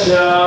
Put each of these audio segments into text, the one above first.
Russia.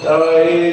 estaba ahí.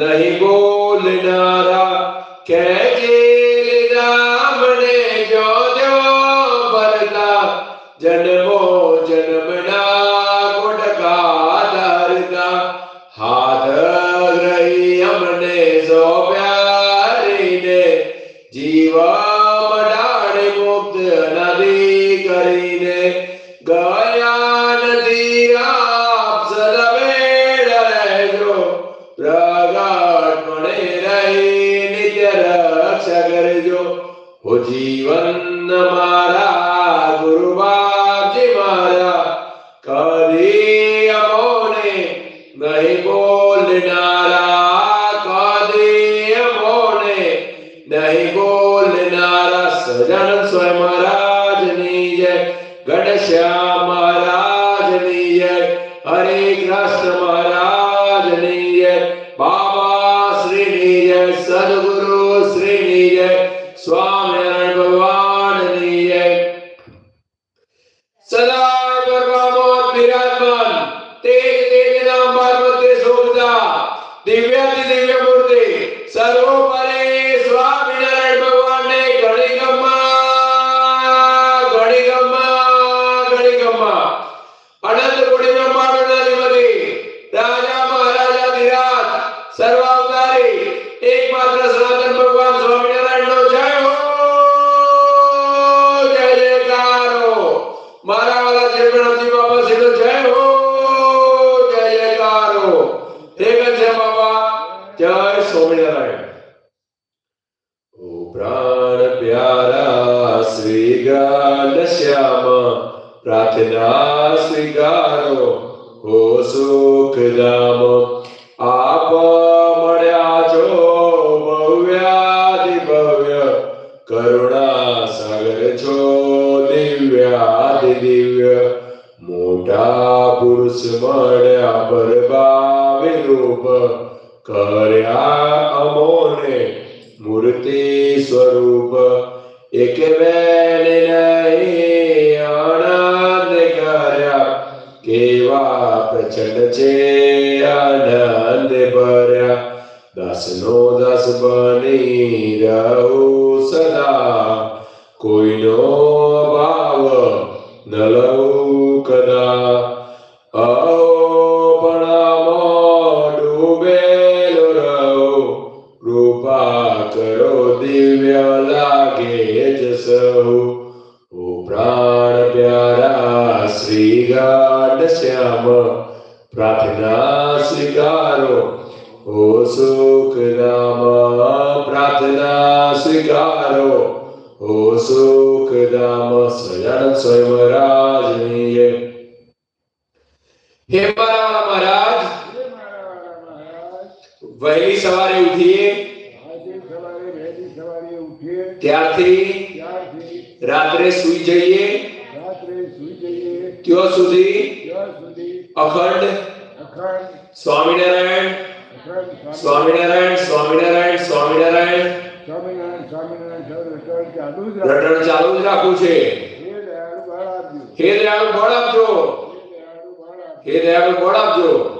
नहीं बोलनारा कह के ಗಣಶ સ્વામિનારાયણ ઓ પ્રાણ પ્યારા સ્વીગાર શ્યામ પ્રાર્થના સ્વીકારો હો સુખ ધામ આપ મળ્યા છો ભવ્યાદિ ભવ્ય કરુણા સાગર છો દિવ્યાદિ દિવ્ય મોટા પુરુષ મળ્યા પરભાવી રૂપ કર્યા અમોને મૂર્તિ સ્વરૂપ એક વેને નહીં અનંત કર્યા. કેવા પ્રચંડ છે આનંદ ભર્યા. દાસનો દાસ બની રહો સદા. કોઈનો ભાવ ન લઉં सुख नाम प्रार्थना स्वीकारो ओ सुख नाम स्वयं स्वयं राजनीय। हे बरा महाराज वही सवारे उठिए। रात्रे सुई जाइए। क्यों सुधी अखंड અખંડ સ્વામિનારાયણ સ્વામિનારાયણ સ્વામિનારાયણ સ્વામિનારાયણ. સ્વામિનારાયણ સ્વામિનારાયણ રટણ ચાલુ જ રાખવું છે. હે દયાળુ બળ આપજો. હે દયાળુ બળ આપજો.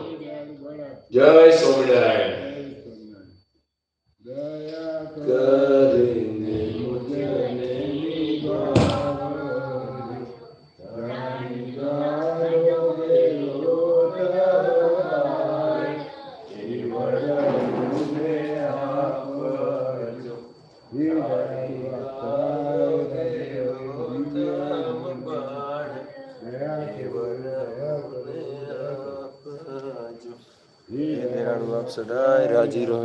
જય સ્વામિનારાયણ. બળ સદાય રાજી રહો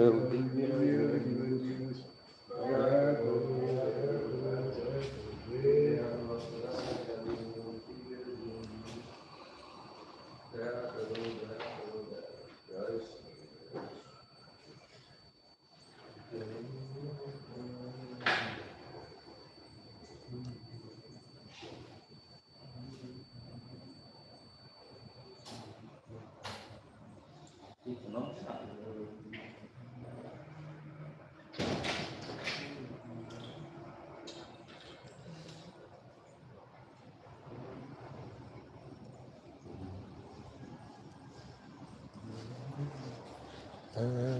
Uh...